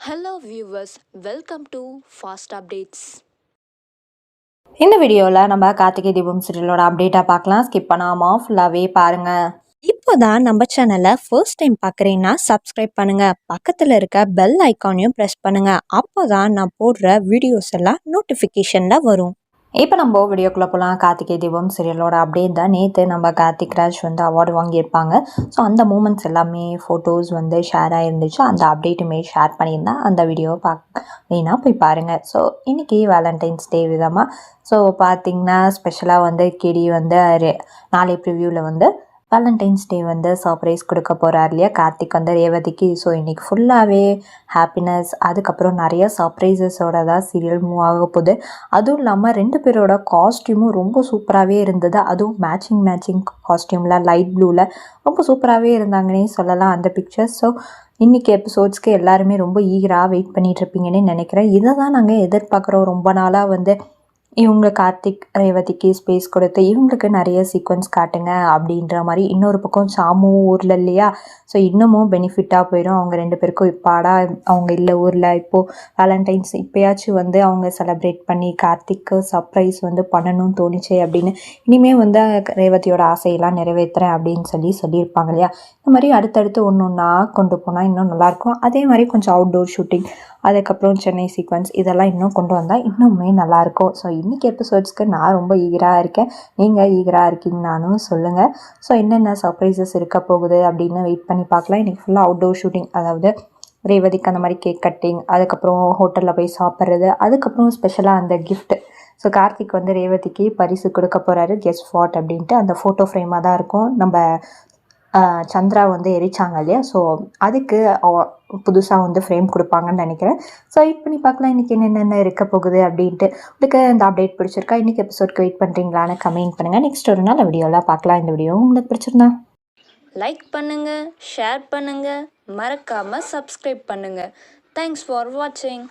Hello viewers, welcome to Fast Updates. இந்த வீடியோவில் நம்ம கார்த்திகை தீபம் சீரியலோட அப்டேட்டாக பார்க்கலாம். ஸ்கிப் பண்ணாமல் ஃபுல்லாகவே பாருங்கள் இப்போதான் நம்ம சேனலை ஃபர்ஸ்ட் டைம் பார்க்குறீங்கன்னா சப்ஸ்கிரைப் பண்ணுங்க. பக்கத்தில் இருக்க பெல் ஐக்கானையும் ப்ரெஸ் பண்ணுங்க. அப்போதான் நான் போடுற வீடியோஸ் எல்லாம் நோட்டிஃபிகேஷனில் வரும். இப்போ நம்ம வீடியோக்குள்ளே போகலாம் கார்த்திகை தீபம் சீரியலோட அப்டேட் தான். நேற்று நம்ம கார்த்திக் ராஜ் வந்து அவார்டு வாங்கியிருப்பாங்க. ஸோ அந்த மூமெண்ட்ஸ் எல்லாமே ஃபோட்டோஸ் வந்து ஷேர் ஆகிருந்துச்சு அந்த அப்டேட்டுமே ஷேர் பண்ணியிருந்தேன் அந்த வீடியோவை பார்க்கலைன்னா போய் பாருங்கள் ஸோ இன்றைக்கி வேலண்டைன்ஸ் டே விதமாக ஸோ பார்த்திங்கன்னா ஸ்பெஷலாக வந்து கிடி வந்து ரெ- நாளை ப்ரிவ்யூவில் வந்து வேலண்டைன்ஸ் டே வந்து சர்ப்ரைஸ் கொடுக்க போகிறார் இல்லையா? கார்த்திக் வந்து ரேவதிக்கு. ஸோ இன்றைக்கி ஃபுல்லாகவே ஹாப்பினஸ் அதுக்கப்புறம் நிறைய சர்ப்ரைசஸோட தான் சீரியல் மூவ் ஆக போகுது. அதுவும் இல்லாமல் ரெண்டு பேரோட காஸ்டியூமும் ரொம்ப சூப்பராகவே இருந்தது. அதுவும் மேட்சிங் மேட்சிங் காஸ்டியூமில் லைட் ப்ளூவில் ரொம்ப சூப்பராகவே இருந்தாங்கன்னே சொல்லலாம் அந்த பிக்சர்ஸ் ஸோ இன்றைக்கி எபிசோட்ஸ்க்கு எல்லாருமே ரொம்ப ஈகராக வெயிட் பண்ணிகிட்ருப்பீங்கன்னு நினைக்கிறேன். இதை தான் நாங்கள் எதிர்பார்க்குறோம். ரொம்ப நாளாக வந்து இவங்க கார்த்திக் ரேவதிக்கு ஸ்பேஸ் கொடுத்து இவங்களுக்கு நிறைய சீக்வன்ஸ் காட்டுங்க அப்படின்ற மாதிரி இன்னொரு பக்கம் சாமு ஊரில் இல்லையா? ஸோ இன்னமும் பெனிஃபிட்டாக போயிடும். அவங்க ரெண்டு பேருக்கும் இப்பாடா அவங்க இல்லை ஊரில். இப்போது வேலண்டைன்ஸ் இப்போயாச்சும் வந்து அவங்க செலப்ரேட் பண்ணி கார்த்திக்கு சர்ப்ரைஸ் வந்து பண்ணணும்னு தோணுச்சே அப்படின்னு இனிமேல் வந்து ரேவதியோட ஆசையெல்லாம் நிறைவேற்றுறேன் அப்படின்னு சொல்லி சொல்லியிருப்பாங்க இல்லையா? இந்த மாதிரி அடுத்தடுத்து ஒன்று ஒன்றா கொண்டு போனால் இன்னும் நல்லாயிருக்கும் அதே மாதிரி கொஞ்சம் அவுட்டோர் ஷூட்டிங் அதுக்கப்புறம் சென்னை சீக்வன்ஸ் இதெல்லாம் இன்னும் கொண்டு வந்தால் இன்னுமே நல்லாயிருக்கும் ஸோ இன்றைக்கி எபிசோட்ஸ்க்கு நான் ரொம்ப ஈகராக இருக்கேன். நீங்கள் ஈகராக இருக்கீங்கனாலும் சொல்லுங்கள் ஸோ என்னென்ன சர்ப்ரைசஸ் இருக்க போகுது அப்படின்னு வெயிட் பண்ணி பார்க்கலாம். இன்றைக்கி ஃபுல்லாக அவுட்டோர் ஷூட்டிங் அதாவது ரேவதிக்கு அந்த மாதிரி கேக் கட்டிங் அதுக்கப்புறம் ஹோட்டலில் போய் சாப்பிட்றது அதுக்கப்புறம் ஸ்பெஷலாக அந்த கிஃப்ட் ஸோ கார்த்திக் வந்து ரேவதிக்கு பரிசு கொடுக்க போகிறாரு கெஸ்ட் ஃபாட் அப்படின்ட்டு அந்த ஃபோட்டோ ஃப்ரேமாக தான் இருக்கும். நம்ம சந்திரா வந்து எரிச்சாங்க இல்லையா? ஸோ அதுக்கு புதுசாக வந்து ஃப்ரேம் கொடுப்பாங்கன்னு நினைக்கிறேன். ஸோ வெயிட் பண்ணி பார்க்கலாம். இன்றைக்கி என்னென்ன இருக்க போகுது அப்படின்ட்டு. உங்களுக்கு இந்த அப்டேட் பிடிச்சிருக்கா? இன்றைக்கி எபிசோட்க்கு வெயிட் பண்ணுறீங்களான்னு கமெண்ட் பண்ணுங்கள் நெக்ஸ்ட் ஒரு நாள் வீடியோலாம் பார்க்கலாம். இந்த வீடியோ உங்களுக்கு பிடிச்சிருந்தா. லைக் பண்ணுங்க ஷேர் பண்ணுங்க. மறக்காம சப்ஸ்கிரைப் பண்ணுங்க. தேங்க்ஸ் ஃபார் வாட்சிங்